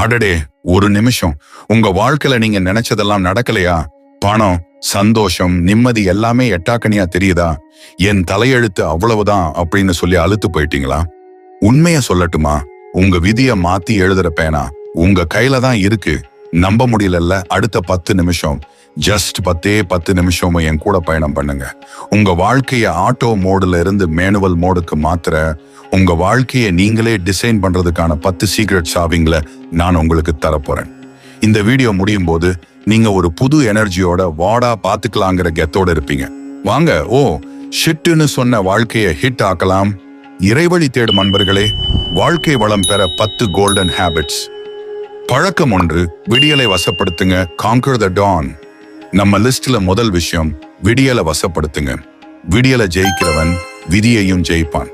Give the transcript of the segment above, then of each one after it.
அடடே ஒரு நிமிஷம். உங்க வாழ்க்கையில நீங்க நினைச்சதெல்லாம் நடக்கலையா? பணம் சந்தோஷம் நிம்மதி எல்லாமே எட்டாக்கனியா தெரியுதா? என் தலையெழுத்து அவ்வளவுதான் அப்படின்னு சொல்லி அழுத்து போயிட்டீங்களா? உண்மைய சொல்லட்டுமா? உங்க விதிய மாத்தி எழுதுற பேனா உங்க கையில தான் இருக்கு. நம்ப முடியலல்ல அடுத்த பத்து நிமிஷம். ஜஸ்ட் பத்தே பத்து நிமிஷம் என் கூட பயணம் பண்ணுங்க. உங்க வாழ்க்கைய ஆட்டோ மோடுல இருந்து மேனுவல் மோடுக்கு மாத்திர உங்க வாழ்க்கையை நீங்களே டிசைன் பண்றதுக்கான பத்து சீக்ரெட் சாவிங்களை நான் உங்களுக்கு தரப்போறேன். இந்த வீடியோ முடியும் போது நீங்க ஒரு புது எனர்ஜியோட வாடா பாத்துக்கலாங்கிற கெத்தோட இருப்பீங்க. வாங்க ஓ ஷிட்டுன்னு சொன்ன வாழ்க்கையை ஹிட் ஆக்கலாம். இறைவழி தேடும் அன்பர்களே வாழ்க்கை வளம் பெற பத்து கோல்டன் ஹேபிட்ஸ் பழக்கம் ஒன்று விடியலை வசப்படுத்துங்க காங்கர் த டான் நம்ம லிஸ்ட்ல முதல் விஷயம் விடியலை வசப்படுத்துங்க. விடியலை ஜெயிக்கிறவன் விதியையும் ஜெயிப்பான்.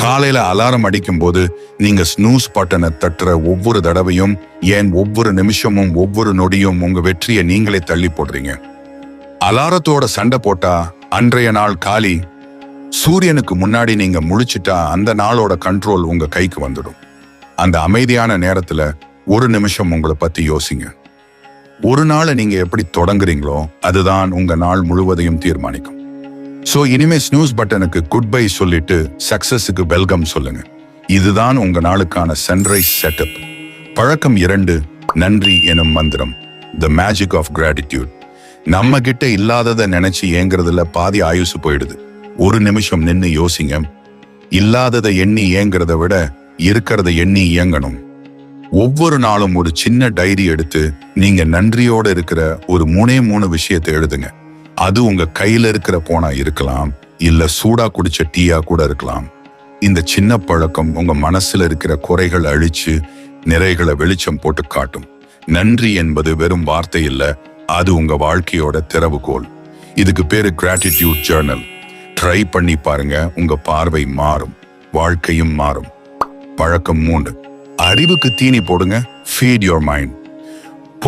காலையில அலாரம் அடிக்கும் போது நீங்க ஸ்னூஸ் பட்டனை தட்டுற ஒவ்வொரு தடவையும் ஏன் ஒவ்வொரு நிமிஷமும் ஒவ்வொரு நொடியும் உங்க வெற்றியை நீங்களே தள்ளி போடுறீங்க. அலாரத்தோட சண்டை போட்டா அன்றைய நாள் காலி சூரியனுக்கு முன்னாடி நீங்க முழிச்சிட்டா அந்த நாளோட கண்ட்ரோல் உங்க கைக்கு வந்துடும். அந்த அமைதியான நேரத்துல ஒரு நிமிஷம் உங்களை பத்தி யோசிங்க. ஒரு நாளை நீங்க எப்படி தொடங்குறீங்களோ அதுதான் உங்க நாள் முழுவதையும் தீர்மானிக்கும். ஸோ இனிமே ஸ்னூஸ் பட்டனுக்கு குட் பை சொல்லிட்டு சக்சஸுக்கு வெல்கம் சொல்லுங்க. இதுதான் உங்க நாளுக்கான சன்ரைஸ் செட்டப் பழக்கம் இரண்டு நன்றி எனும் மந்திரம். த மேஜிக் ஆஃப் கிராட்டிடியூட் நம்ம கிட்ட இல்லாததை நினைச்சு ஏங்குறதுல பாதி ஆயுசு போயிடுது. ஒரு நிமிஷம் நின்று யோசிங்க. இல்லாததை எண்ணி ஏங்குறத விட இருக்கிறத எண்ணி இயங்கணும். ஒவ்வொரு நாளும் ஒரு சின்ன டைரி எடுத்து நீங்க நன்றியோட இருக்கிற ஒரு மூணே மூணு விஷயத்தை எழுதுங்க. அது உங்க கையில இருக்கிற போனா இருக்கலாம் இல்ல சூடா குடிச்ச டீயா கூட இருக்கலாம். இந்த சின்ன பழக்கம் உங்க மனசுல இருக்கிற குறைகள் அழிச்சு நிறைகளை வெளிச்சம் போட்டு காட்டும். நன்றி என்பது வெறும் வார்த்தை இல்ல அது உங்க வாழ்க்கையோட திறவுகோல். இதுக்கு பேரு கிராட்டிடியூட் ஜேர்னல் ட்ரை பண்ணி பாருங்க உங்க பார்வை மாறும் வாழ்க்கையும் மாறும். பழக்கம் மூன்று. அறிவுக்கு தீனி போடுங்க ஃபீட் யோர் மைண்ட்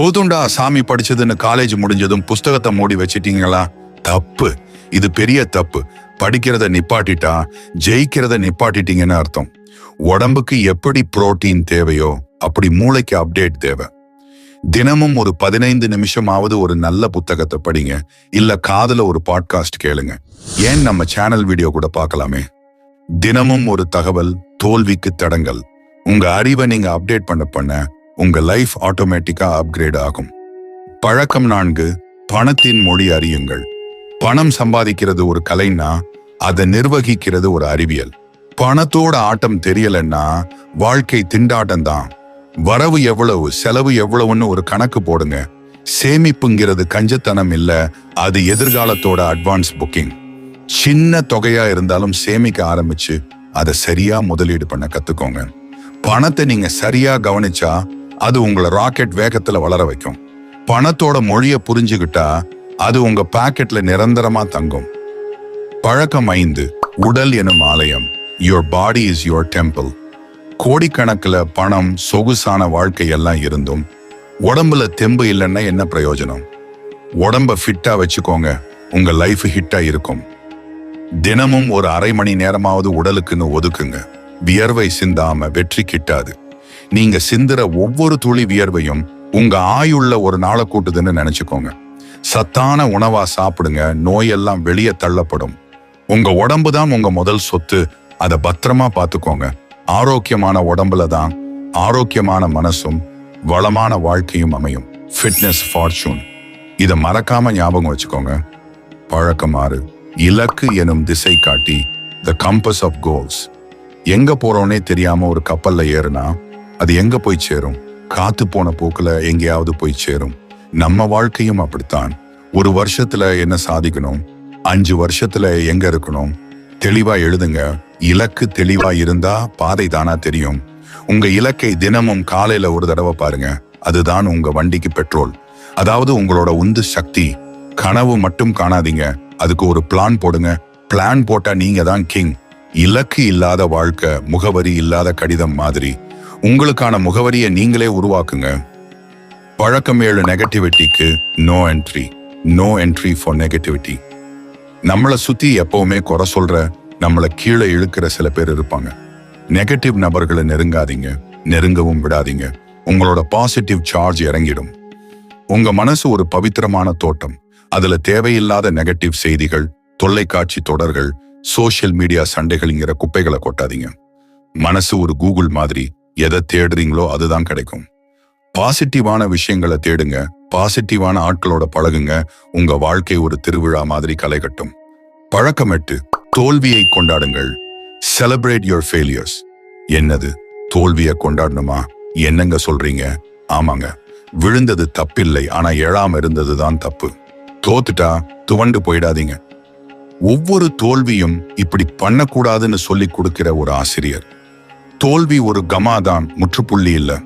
போதுண்டா சாமி படிச்சதுன்னு காலேஜ் முடிஞ்சதும் புஸ்தகத்தை மூடி வச்சிட்டீங்களா? தப்பு. இது பெரிய தப்பு. படிக்கிறத நிப்பாட்டிட்டா ஜெயிக்கிறத நிப்பாட்டிட்டீங்கன்னு அர்த்தம். உடம்புக்கு எப்படி புரோட்டீன் தேவையோ அப்படி மூளைக்கு அப்டேட் தேவை. தினமும் ஒரு பதினைந்து நிமிஷமாவது ஒரு நல்ல புத்தகத்தை படிங்க. இல்ல காதல ஒரு பாட்காஸ்ட் கேளுங்க. ஏன் நம்ம சேனல் வீடியோ கூட பார்க்கலாமே? தினமும் ஒரு தகவல் தோல்விக்கு தடங்கள் உங்க அறிவை நீங்க அப்டேட் பண்ண பண்ண உங்க லைஃப் ஆட்டோமேட்டிக்கா அப்கிரேட் ஆகும். பழக்கம் நான்கு பணத்தின் மொழி அறியுங்கள். பணம் சம்பாதிக்கிறது ஒரு கலைன்னா அதை நிர்வகிக்கிறது ஒரு அறிவியல். பணத்தோட ஆட்டம் தெரியலன்னா வாழ்க்கை திண்டாட்டம் தான் வரவு எவ்வளவு செலவு எவ்வளவுன்னு ஒரு கணக்கு போடுங்க. சேமிப்புங்கிறது கஞ்சத்தனம் இல்ல அது எதிர்காலத்தோட அட்வான்ஸ் புக்கிங் சின்ன தொகையா இருந்தாலும் சேமிக்க ஆரம்பிச்சு அதை சரியா முதலீடு பண்ண கத்துக்கோங்க. பணத்தை நீங்க சரியா கவனிச்சா அது உங்களை ராக்கெட் வேகத்துல வளர வைக்கும். பணத்தோட மொழிய புரிஞ்சுக்கிட்டா அது உங்க பாக்கெட்ல நிரந்தரமா தங்கும். பழக்கம் ஐந்து உடல் எனும் ஆலயம். Your body is your temple கோடிக்கணக்கில் பணம் சொகுசான வாழ்க்கை எல்லாம் இருந்தும் உடம்புல தெம்பு இல்லைன்னா என்ன பிரயோஜனம்? உடம்ப ஃபிட்டா வச்சுக்கோங்க உங்க லைஃப் ஹிட்டா இருக்கும். தினமும் ஒரு அரை மணி நேரமாவது உடலுக்குன்னு ஒதுக்குங்க. வியர்வை சிந்தாம வெற்றி கிட்டாது. நீங்க சிந்துற ஒவ்வொரு துளி வியர்வையும் உங்க ஆயுள்ள ஒரு நாளை கூட்டுதுன்னு நினைச்சுக்கோங்க. சத்தான உணவா சாப்பிடுங்க நோயெல்லாம் வெளியே தள்ளப்படும். உங்க உடம்பு தான் உங்க முதல் சொத்து. அதை பத்திரமா பார்த்துக்கோங்க ஆரோக்கியமான உடம்புல தான் ஆரோக்கியமான மனசும் வளமான வாழ்க்கையும் அமையும். ஃபிட்னஸ் ஃபார்ச்சூன் இதை மறக்காம ஞாபகம் வச்சுக்கோங்க. பழக்கமாறு இலக்கு எனும் திசை காட்டி த கம்பஸ் ஆஃப் கோல்ஸ் எங்க போறோன்னே தெரியாம ஒரு கப்பல்ல ஏறுனா அது எங்க போய் சேரும்? காத்து போன போக்குல எங்கேயாவது போய் சேரும். நம்ம வாழ்க்கையும் அப்படித்தான். ஒரு வருஷத்துல என்ன சாதிக்கணும்? அஞ்சு வருஷத்துல எங்க இருக்கணும்? தெளிவா எழுதுங்க. இலக்கு தெளிவா இருந்தா பாதை தானா தெரியும். உங்க இலக்கை தினமும் காலையில ஒரு தடவை பாருங்க. அதுதான் உங்க வண்டிக்கு பெட்ரோல். அதாவது உங்களோட உந்து சக்தி. கனவு மட்டும் காணாதீங்க. அதுக்கு ஒரு பிளான் போடுங்க. பிளான் போட்டா நீங்க தான் கிங் இலக்கு இல்லாத வாழ்க்கை முகவரி இல்லாத கடிதம் மாதிரி. உங்களுக்கான முகவரியை நீங்களே உருவாக்குங்க. பழக்கம் ஏழு நெகட்டிவிட்டிக்கு no entry no entry for negativity நம்மளை சுற்றி எப்பவுமே குறை சொல்கிற நம்மளை கீழே இழுக்கிற சில பேர் இருப்பாங்க. நெகட்டிவ் நபர்களை நெருங்காதீங்க. நெருங்கவும் விடாதீங்க. உங்களோட பாசிட்டிவ் சார்ஜ் இறங்கிடும். உங்க மனசு ஒரு பவித்திரமான தோட்டம். அதுல தேவையில்லாத நெகட்டிவ் செய்திகள் தொல்லைக்காட்சி தொடர்கள் சோஷியல் மீடியா சண்டைகள்ங்கிற குப்பைகளை கொட்டாதீங்க. மனசு ஒரு கூகுள் மாதிரி எதை தேடுறீங்களோ அதுதான் கிடைக்கும். பாசிட்டிவான விஷயங்களை தேடுங்க. பாசிட்டிவான ஆட்களோட பழகுங்க. உங்க வாழ்க்கை ஒரு திருவிழா மாதிரி கலைகட்டும் பழக்கமிட்டு தோல்வியை கொண்டாடுங்கள். செலிப்ரேட் யுவர் ஃபெயிலியர்ஸ் என்னது? தோல்வியை கொண்டாடணுமா? என்னங்க சொல்றீங்க? ஆமாங்க. விழுந்தது தப்பில்லை. ஆனா எழாம இருந்தது தான் தப்பு. தோத்துட்டா துவண்டு போயிடாதீங்க. ஒவ்வொரு தோல்வியும் இப்படி பண்ணக்கூடாதுன்னு சொல்லி கொடுக்கிற ஒரு ஆசிரியர். தோல்வி ஒரு கமாதான் முற்றுப்புள்ளி இல்லை.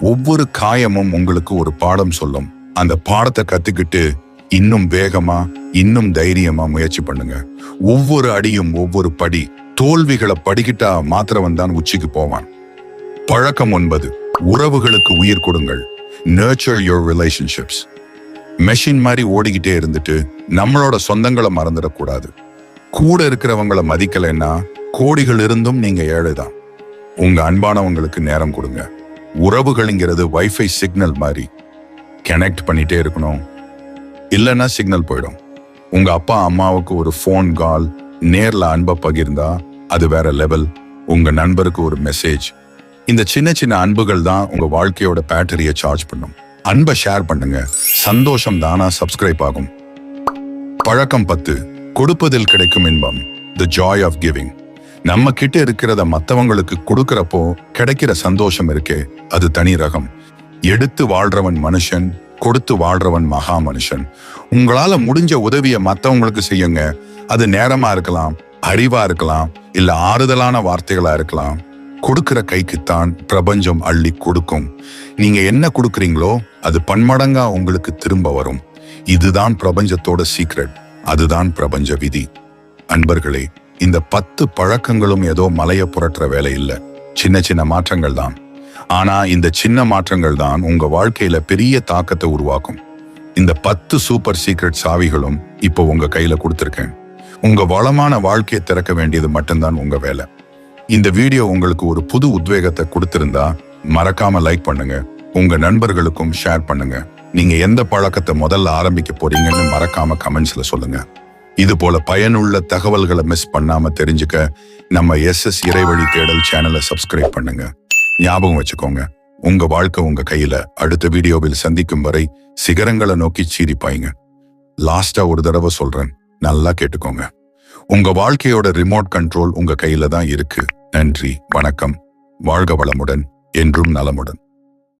ஒவ்வொரு காயமும் உங்களுக்கு ஒரு பாடம் சொல்லும். அந்த பாடத்தை கத்துக்கிட்டு இன்னும் வேகமா இன்னும் தைரியமா முயற்சி பண்ணுங்க. ஒவ்வொரு அடியும் ஒவ்வொரு படி தோல்விகளை படிக்கிட்டா மாத்திரவன் தான் உச்சிக்கு போவான். பழக்கம் ஒன்பது உறவுகளுக்கு உயிர் கொடுங்கள். நர்ச்சர் யோர் ரிலேஷன்ஷிப்ஸ் மெஷின் மாதிரி ஓடிக்கிட்டே இருந்துட்டு நம்மளோட சொந்தங்களை மறந்துடக்கூடாது. கூட இருக்கிறவங்களை மதிக்கலைன்னா கோடிகள் இருந்தும் நீங்க ஏழைதான். உங்க அன்பானவங்களுக்கு நேரம் கொடுங்க. உறவுகள்ங்கிறது வைஃபை சிக்னல் மாதிரி கனெக்ட் பண்ணிட்டே இருக்கணும். இல்லைன்னா சிக்னல் போயிடும். உங்க அப்பா அம்மாவுக்கு ஒரு ஃபோன் கால் நேர்ல அன்பை பகிர்ந்தா அது வேற லெவல் உங்க நண்பருக்கு ஒரு மெசேஜ் இந்த சின்ன சின்ன அன்புகள் தான் உங்க வாழ்க்கையோட பேட்டரியை சார்ஜ் பண்ணும். அன்பை ஷேர் பண்ணுங்க. சந்தோஷம் தானா சப்ஸ்கிரைப் ஆகும். பழக்கம் பத்து. கொடுப்பதில் கிடைக்கும் இன்பம். தி ஜாய் ஆஃப் கிவிங் நம்ம கிட்ட இருக்கிறத மத்தவங்களுக்கு கொடுக்கறப்போ கிடைக்கிற சந்தோஷம் இருக்கே அது தனி ரகம். எடுத்து வாழ்றவன் மனுஷன் கொடுத்து வாழ்றவன் மகா மனுஷன். உங்களால முடிஞ்ச உதவியை மத்தவங்களுக்கு செய்யுங்க. அது நேரமா இருக்கலாம் அறிவா இருக்கலாம் இல்ல ஆறுதலான வார்த்தைகளா இருக்கலாம். கொடுக்கிற கைக்குத்தான் பிரபஞ்சம் அள்ளி கொடுக்கும். நீங்க என்ன கொடுக்குறீங்களோ அது பன்மடங்கா உங்களுக்கு திரும்ப வரும். இதுதான் பிரபஞ்சத்தோட சீக்ரெட் அதுதான் பிரபஞ்ச விதி. அன்பர்களே இந்த பத்து பழக்கங்களும் ஏதோ மலையை புரட்டுற வேலை இல்லை. சின்ன சின்ன மாற்றங்கள் தான். ஆனா இந்த சின்ன மாற்றங்கள் தான் உங்க வாழ்க்கையில பெரிய தாக்கத்தை உருவாக்கும். இந்த பத்து சூப்பர் சீக்ரெட் சாவிகளும் இப்போ உங்க கையில கொடுத்துருக்கேன். உங்க வளமான வாழ்க்கையை திறக்க வேண்டியது மட்டும்தான் உங்க வேலை. இந்த வீடியோ உங்களுக்கு ஒரு புது உத்வேகத்தை கொடுத்திருந்தா மறக்காம லைக் பண்ணுங்க. உங்க நண்பர்களுக்கும் ஷேர் பண்ணுங்க. நீங்க எந்த பழக்கத்தை முதல்ல ஆரம்பிக்க போறீங்கன்னு மறக்காம கமெண்ட்ஸ்ல சொல்லுங்க. இது போல பயனுள்ள தகவல்களை மிஸ் பண்ணாம தெரிஞ்சுக்க நம்ம எஸ் எஸ் இறைவழி தேடல் சேனலை சப்ஸ்கிரைப் பண்ணுங்க. ஞாபகம் வச்சுக்கோங்க. உங்க வாழ்க்கை உங்க கையில. அடுத்த வீடியோவில் சந்திக்கும் வரை சிகரங்களை நோக்கி சீரிப்பாய்ங்க லாஸ்டா ஒரு தடவை சொல்றேன். நல்லா கேட்டுக்கோங்க. உங்க வாழ்க்கையோட ரிமோட் கண்ட்ரோல் உங்க கையில தான் இருக்கு. நன்றி வணக்கம். வாழ்க வளமுடன் என்றும் நலமுடன்.